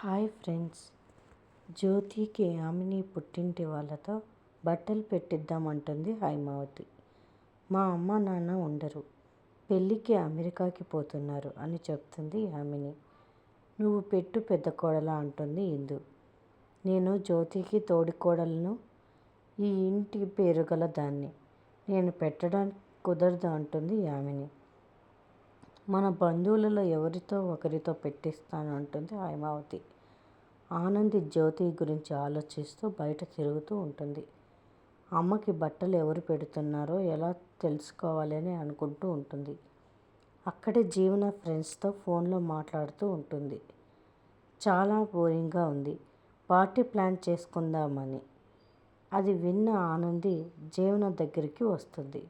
Hi friends. జ్యోతికి యామిని పుట్టింటి వాళ్ళతో బట్టలు పెట్టిద్దామంటుంది హైమావతి. మా అమ్మ నాన్న ఉండరు. పెళ్ళికి అమెరికాకి పోతున్నారు అని చెప్తుంది యామిని నువ్వు పెట్టు పెద్ద కోడలా అంటుంది ఇందు. నేను జ్యోతికి తోడి కోడలను ఈ ఇంటి పేరు గల దాన్ని. నేను పెట్టడానికి కుదరదు అంటుంది యామిని మన బంధువులలో ఎవరితో ఒకరితో పెట్టిస్తాను అంటుంది హైమావతి. ఆనంది జ్యోతి గురించి ఆలోచిస్తూ బయట తిరుగుతూ ఉంటుంది. అమ్మకి బట్టలు ఎవరు పెడుతున్నారో ఎలా తెలుసుకోవాలని అనుకుంటూ ఉంటుంది. అక్కడే జీవన ఫ్రెండ్స్తో ఫోన్లో మాట్లాడుతూ ఉంటుంది. చాలా బోరింగ్గా ఉంది. పార్టీ ప్లాన్ చేసుకుందామని. అది విన్న ఆనంది జీవన దగ్గరికి వస్తుంది.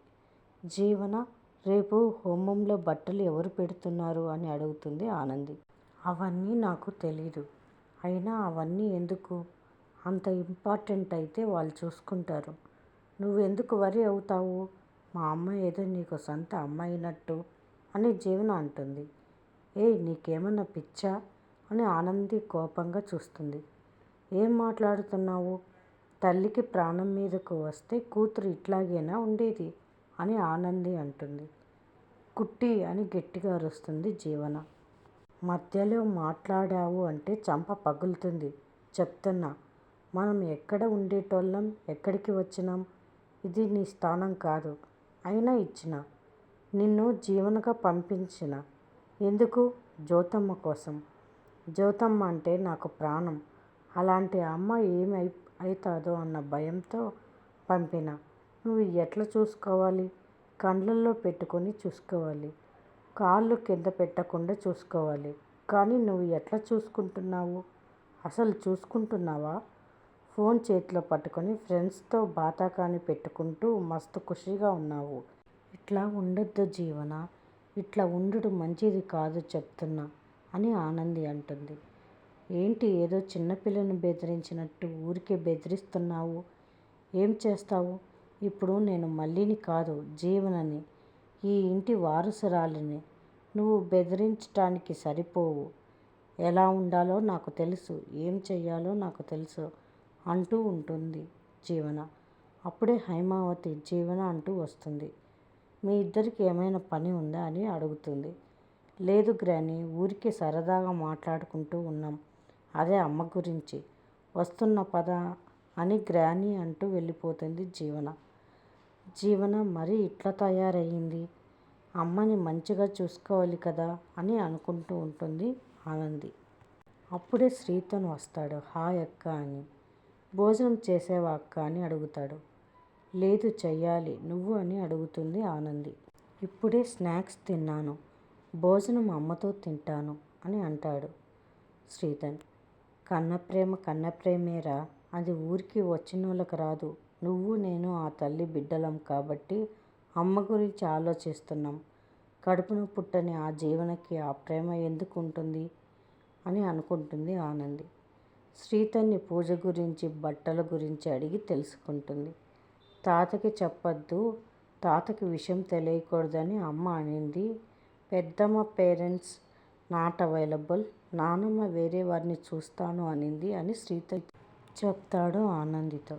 జీవన రేపు హోమంలో బట్టలు ఎవరు పెడుతున్నారు అని అడుగుతుంది ఆనంది. అవన్నీ నాకు తెలీదు. అయినా అవన్నీ ఎందుకు? అంత ఇంపార్టెంట్ అయితే వాళ్ళు చూసుకుంటారు. నువ్వెందుకు వరి అవుతావు? మా అమ్మ ఏదో నీకు సొంత అమ్మ అయినట్టు అని జీవన అంటుంది. ఏ నీకేమన్నా పిచ్చా? అని ఆనంది కోపంగా చూస్తుంది. ఏం మాట్లాడుతున్నావు? తల్లికి ప్రాణం మీదకు వస్తే కూతురు ఇట్లాగేనా ఉండేది? అని ఆనంది అంటుంది. కుట్టి అని గట్టిగా అరుస్తుంది జీవన. మధ్యలో మాట్లాడావు అంటే చంప పగులుతుంది. చెప్తున్నా మనం ఎక్కడ ఉండేటోళ్ళం? ఎక్కడికి వచ్చినాం? ఇది నీ స్థానం కాదు. అయినా ఇచ్చిన. నిన్ను జీవనగా పంపించిన. ఎందుకు? జ్యోతమ్మ కోసం. జ్యోతమ్మ అంటే నాకు ప్రాణం. అలాంటి అమ్మ ఏమి అవుతుందో అన్న భయంతో పంపిన. నువ్వు ఎట్లా చూసుకోవాలి? కండ్లల్లో పెట్టుకొని చూసుకోవాలి. కాళ్ళు కింద పెట్టకుండా చూసుకోవాలి. కానీ నువ్వు ఎట్లా చూసుకుంటున్నావు? అసలు చూసుకుంటున్నావా? ఫోన్ చేతిలో పట్టుకొని ఫ్రెండ్స్తో బాతాకాని పెట్టుకుంటూ మస్తు ఖుషిగా ఉన్నావు. ఇట్లా ఉండొద్దు జీవన. ఇట్లా ఉండడం మంచిది కాదు చెప్తున్నా అని ఆనంది అంటుంది. ఏంటి ఏదో చిన్నపిల్లను బెదిరించినట్టు ఊరికే బెదిరిస్తున్నావు? ఏం చేస్తావు? ఇప్పుడు నేను మల్లిని కాదు జీవనని ఈ ఇంటి వారసురాలిని. నువ్వు బెదిరించటానికి సరిపోవు. ఎలా ఉండాలో నాకు తెలుసు ఏం చెయ్యాలో నాకు తెలుసు అంటూ ఉంటుంది జీవన. అప్పుడే హైమావతి జీవన అంటూ వస్తుంది. మీ ఇద్దరికి ఏమైనా పని ఉందా అని అడుగుతుంది. లేదు గ్రాని ఊరికే సరదాగా మాట్లాడుకుంటూ ఉన్నాం. అదే అమ్మ గురించి. వస్తున్న పద అని గ్రాని అంటూ వెళ్ళిపోతుంది జీవన. జీవనం మరీ ఇట్లా తయారయ్యింది. అమ్మని మంచిగా చూసుకోవాలి కదా అని అనుకుంటూ ఉంటుంది ఆనంది. అప్పుడే శ్రీతను వస్తాడు. హాయ్ అక్క అని. భోజనం చేసేవా అక్క అని అడుగుతాడు. లేదు చెయ్యాలి నువ్వు అని అడుగుతుంది ఆనంది. ఇప్పుడే స్నాక్స్ తిన్నాను. భోజనం అమ్మతో తింటాను అని అంటాడు శ్రీధన్ కన్నప్రేమ కన్నప్రేమేరా. అది ఊరికి వచ్చినోళ్ళకి రాదు. నువ్వు నేను ఆ తల్లి బిడ్డలం కాబట్టి అమ్మ గురించి ఆలోచిస్తున్నాం. కడుపున పుట్టని ఆ జీవనకి ఆ ప్రేమ ఎందుకు ఉంటుంది? అని అనుకుంటుంది ఆనంది. శ్రీతన్ని పూజ గురించి బట్టల గురించి అడిగి తెలుసుకుంటుంది. తాతకి చెప్పొద్దు తాతకి విషయం తెలియకూడదని అమ్మ అనింది. పెద్దమ్మ పేరెంట్స్ నాట్ అవైలబుల్ నానమ్మ వేరే వారిని చూస్తాను అనింది అని శ్రీత చెప్తాడు ఆనందితో.